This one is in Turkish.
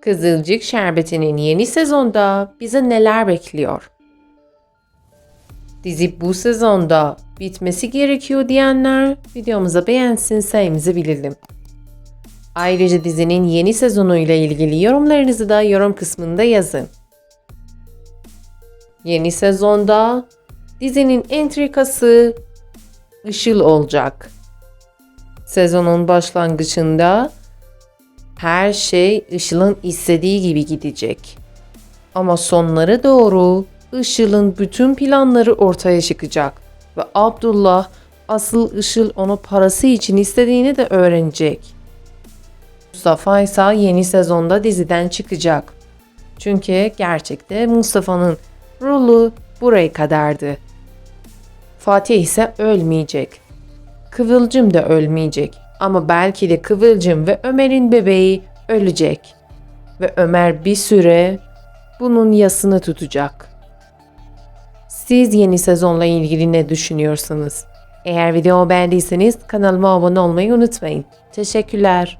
Kızılcık Şerbeti'nin yeni sezonda bize neler bekliyor? Dizi bu sezonda bitmesi gerekiyor diyenler videomuza beğensin sayımızı bilelim. Ayrıca dizinin yeni sezonuyla ilgili yorumlarınızı da yorum kısmında yazın. Yeni sezonda dizinin entrikası Işıl olacak. Sezonun başlangıcında her şey Işıl'ın istediği gibi gidecek. Ama sonlara doğru Işıl'ın bütün planları ortaya çıkacak ve Abdullah asıl Işıl onu parası için istediğini de öğrenecek. Mustafa ise yeni sezonda diziden çıkacak. Çünkü gerçekte Mustafa'nın rolü buraya kadardı. Fatih ise ölmeyecek. Kıvılcım da ölmeyecek. Ama belki de Kıvılcım ve Ömer'in bebeği ölecek. Ve Ömer bir süre bunun yasını tutacak. Siz yeni sezonla ilgili ne düşünüyorsunuz? Eğer videomu beğendiyseniz kanalıma abone olmayı unutmayın. Teşekkürler.